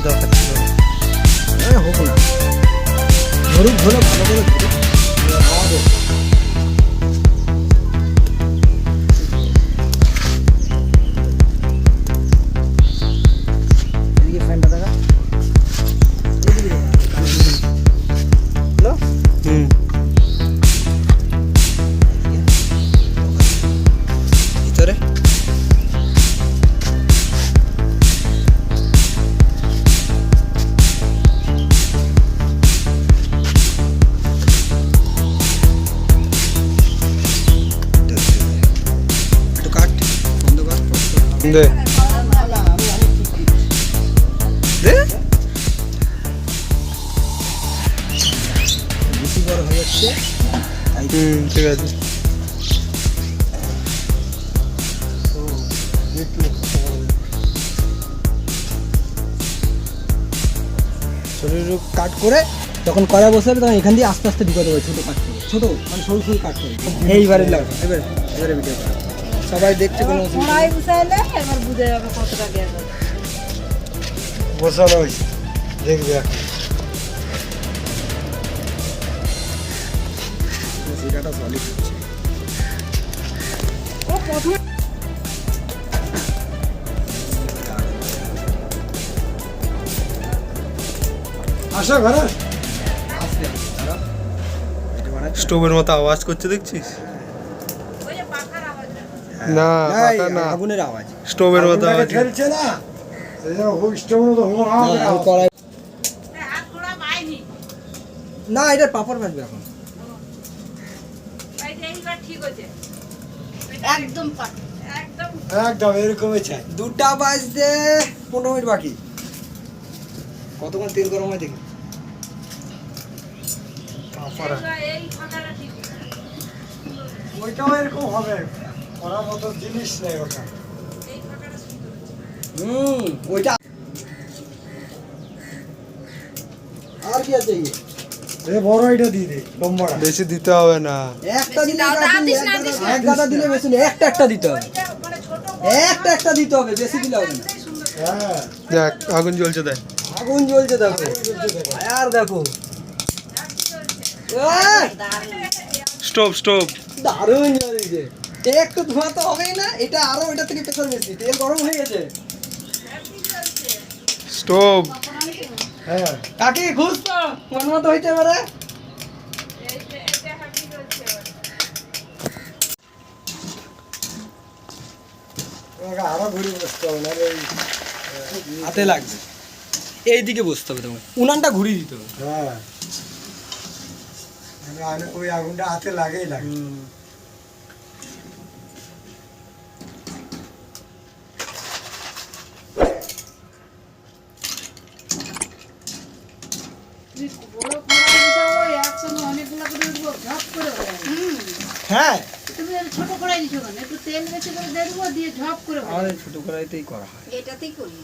দেওয়ার দরকার ছিল না। হ্যাঁ হোক না ধরুক ধরে ভালো করে দে হয়ে হুম ঠিক আছে ছোটো কাট করে যখন কড়া বসাবে তখন এখান দিয়ে আস্তে আস্তে ঢুকে দেবো ছোটো কাট করে ছোটো? মানে সরু সরু কাট করে এইবারে লাগ এবারে এবারে ভিডিও করা সবাই দেখছে কোনো এবার বুঝে যাবে কতটা গ্যাস আছে। বসানো হয়েছে দেখবে সলিড হচ্ছে। ও প্রথমে আসো ঘরে? স্টোভের মতো আওয়াজ করছে দেখছিস ওই যে পাখার আওয়াজ না পাতা না আগুনের আওয়াজ। স্টোভের মতো আওয়াজ। ঠেলছে না? না, এটা পাপড় ভাজবে এখন। এই যে এইবার ঠিক হয়েছে। একদম একদম। একদম এরকমই চাই দুটা বাজতে পনেরো মিনিট বাকি। কতক্ষণ তেল গরম হয় দেখি। ওইটাও এরকম হবে। করার মতো জিনিস নেই ওটা। হুম ওইটা আর কি আছে? এ বড় এটা দিয়ে দে লম্বাটা। বেশি দিতে হবে না। একটা দিলে এক গাদা দিলে- বেশি না একটা একটা দিতে হবে। মানে ছোট একটা একটা দিতে হবে বেশি দিলে হবে না। হ্যাঁ। দেখ আগুন জ্বলছে দেখ। আগুন জ্বলছে দেখো। আর দেখো। আহ, স্টোভ স্টোভ দারুণ জ্বলছে। একটু ধোঁয়া তো হবেই না এটা আরও এটা থেকে প্রেশার বেশি তেল গরম হয়ে গেছে। স্টোভ। হ্যাঁ। কাকি খুশ তো মন মতো হইতে পারে। আরও ঘুরে বসতে হবে না হাতে লাগবে। এই দিকে বসতে হবে তোমাকে। উনানটা ঘুরিয়ে দিতে হবে। হ্যাঁ। মানে ওই আগুনটা হাতে লাগেই লাগে তুমি বড় কড়াই বসাবো একসঙ্গে অনেকগুলো করে দেবো ঝপ করে হয়ে। হ্যাঁ তুমি ছোট কড়াই দিছো কেন একটু তেল বেশি করে দিয়ে দিয়ে ঝপ করে যাবে। ছোট কড়াইতেই করা হয় এটাতেই করি